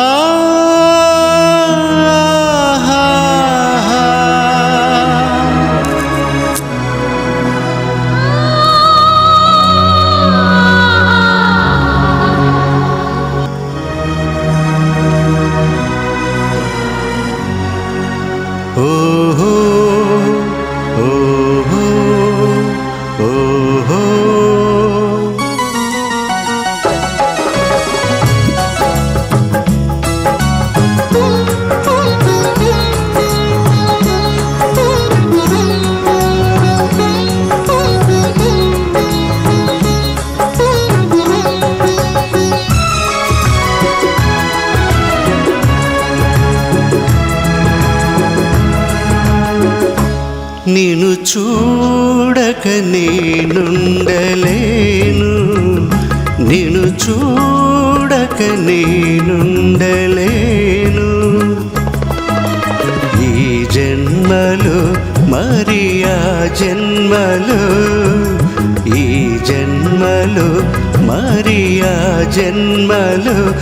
Ah నిను చూడక నేనుండలేను. నిను చూడక నేనుండలేను. ఈ జన్మలో మరి ఆ జన్మలో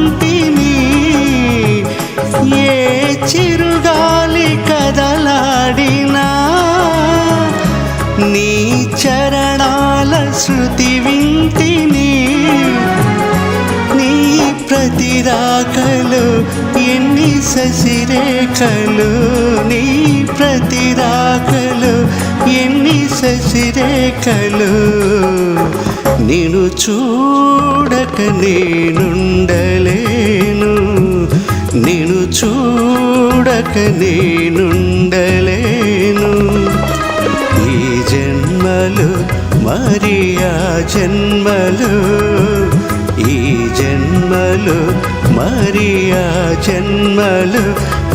దరహాసమనుకుంటిని ఏ చిరుగాలి కదలాడినా నీ చరణాల శృతి వింటిని నీ ప్రతిరాకలు ఎన్ని శశిరేఖలు నీ ప్రతిరాకలు ఎన్ని శశిరేఖలు. నేను చూడక నేనుండలేను. నేను చూడక నేనుండలేను. ఈ జన్మలు మరి ఆ జన్మలు ఈ జన్మలు మరి ఆ జన్మలు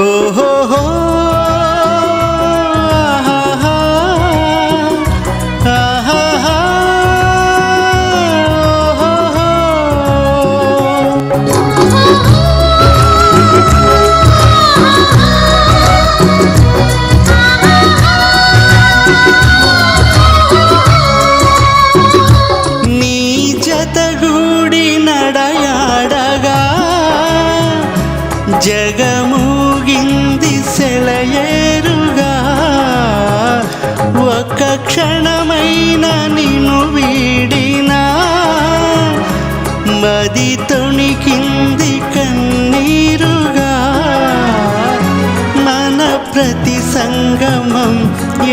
Oh, oh, oh. ఒక్క క్షణమైన నిన్ను వీడినా మది తొణికింది కన్నీరుగా మన ప్రతి సంగమం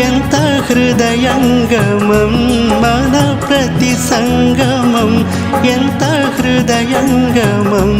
ఎంత హృదయంగమం మన ప్రతి సంగమం ఎంత హృదయంగమం